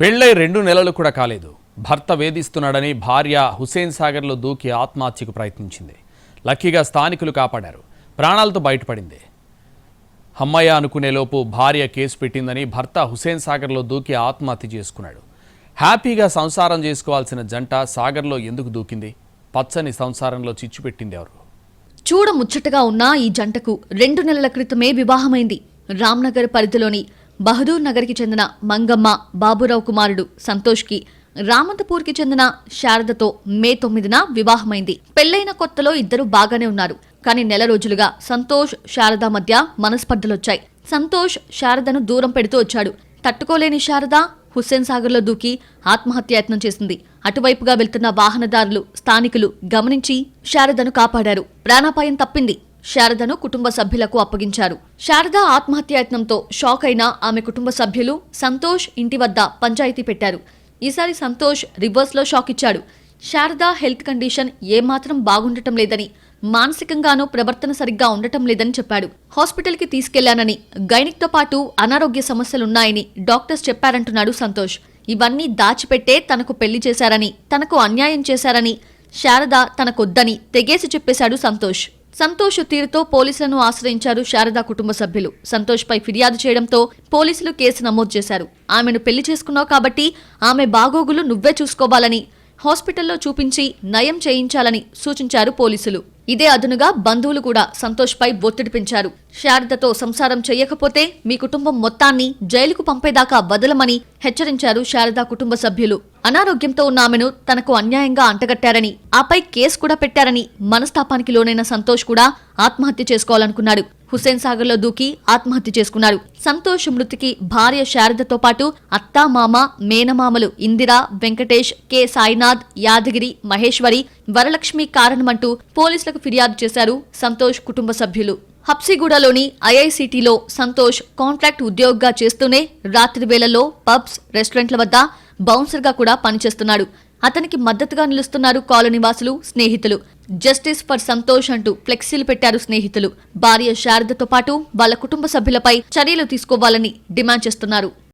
పెళ్ళై రెండు నెలలు కూడా కాలేదు. భర్త వేధిస్తున్నాడని భార్య హుసేన్ సాగర్లో దూకి ఆత్మహత్యకు ప్రయత్నించింది. లక్కీగా స్థానికులు కాపాడారు. ప్రాణాలతో బయటపడింది. అమ్మయ్య అనుకునేలోపు భార్య కేసు పెట్టిందని భర్త హుసేన్ సాగర్లో దూకి ఆత్మహత్య చేసుకున్నాడు. హ్యాపీగా సంసారం చేసుకోవాల్సిన జంట సాగర్లో ఎందుకు దూకింది? పచ్చని సంసారంలో చిచ్చు పెట్టింది ఎవరు? చూడ ముచ్చటగా ఉన్న ఈ జంటకు రెండు నెలల క్రితమే వివాహమైంది. రామ్నగర్ పరిధిలోని బహదూర్ నగర్కి చెందిన మంగమ్మ బాబురావు కుమారుడు సంతోష్కి రామంతపూర్కి చెందిన శారదతో మే తొమ్మిదిన వివాహమైంది. పెళ్ళైన కొత్తలో ఇద్దరు బాగానే ఉన్నారు. కానీ నెల రోజులుగా సంతోష్ శారద మధ్య మనస్పర్ధలొచ్చాయి. సంతోష్ శారదను దూరం పెడుతూ వచ్చాడు. తట్టుకోలేని శారద హుస్సేన్ సాగర్లో దూకి ఆత్మహత్యాయత్నం చేసింది. అటువైపుగా వెళ్తున్న వాహనదారులు స్థానికులు గమనించి శారదను కాపాడారు. ప్రాణాపాయం తప్పింది. శారదను కుటుంబ సభ్యులకు అప్పగించారు. శారద ఆత్మహత్యాయత్నంతో షాక్ అయిన ఆమె కుటుంబ సభ్యులు సంతోష్ ఇంటి వద్ద పంచాయతీ పెట్టారు. ఈసారి సంతోష్ రివర్స్లో షాక్ ఇచ్చాడు. శారద హెల్త్ కండిషన్ ఏమాత్రం బాగుండటం లేదని మానసికంగానూ ప్రవర్తన సరిగ్గా ఉండటం లేదని చెప్పాడు. హాస్పిటల్కి తీసుకెళ్ళానని గైనిక్తో పాటు అనారోగ్య సమస్యలున్నాయని డాక్టర్స్ చెప్పారంటున్నాడు సంతోష్. ఇవన్నీ దాచిపెట్టే తనకు పెళ్ళి చేశారని తనకు అన్యాయం చేశారని శారద తనకొద్దని తెగేసి చెప్పేశాడు సంతోష్. సంతోష్ తీరుతో పోలీసులను ఆశ్రయించారు శారద కుటుంబ సభ్యులు. సంతోష్ పై ఫిర్యాదు చేయడంతో పోలీసులు కేసు నమోదు చేశారు. ఆమెను పెళ్ళి చేసుకున్నావు కాబట్టి ఆమె బాగోగులు నువ్వే చూసుకోవాలని హాస్పిటల్లో చూపించి నయం చేయించాలని సూచించారు పోలీసులు. ఇదే అదునుగా బంధువులు కూడా సంతోష్పై ఒత్తిడి పెంచారు. శారదతో సంసారం చేయకపోతే మీ కుటుంబం మొత్తాన్ని జైలుకు పంపేదాకా వదలమని హెచ్చరించారు శారద కుటుంబ సభ్యులు. అనారోగ్యంతో ఉన్న ఆమెను తనకు అన్యాయంగా అంటగట్టారని ఆపై కేసు కూడా పెట్టారని మనస్తాపానికి లోనైన సంతోష్ కూడా ఆత్మహత్య చేసుకోవాలనుకున్నాడు. హుస్సేన్ సాగర్లో దూకి ఆత్మహత్య చేసుకున్నారు. సంతోష్ మృతికి భార్య శారదతో పాటు అత్తా మామ మేనమామలు ఇందిరా వెంకటేష్ కె. సాయినాథ్ యాదగిరి మహేశ్వరి వరలక్ష్మి కారణమంటూ పోలీసులకు ఫిర్యాదు చేశారు సంతోష్ కుటుంబ సభ్యులు. హప్సిగూడలోని ఐఐసిటీలో సంతోష్ కాంట్రాక్ట్ ఉద్యోగిగా చేస్తూనే రాత్రి వేళల్లో పబ్స్ రెస్టారెంట్ల వద్ద బౌన్సర్గా కూడా పనిచేస్తున్నాడు. అతనికి మద్దతుగా నిలుస్తున్నారు కాలనీ వాసులు స్నేహితులు. జస్టిస్ ఫర్ సంతోష్ అంటూ ఫ్లెక్సీలు పెట్టారు స్నేహితులు. భార్య శారదతో పాటు వాళ్ళ కుటుంబ సభ్యులపై చర్యలు తీసుకోవాలని డిమాండ్ చేస్తున్నారు.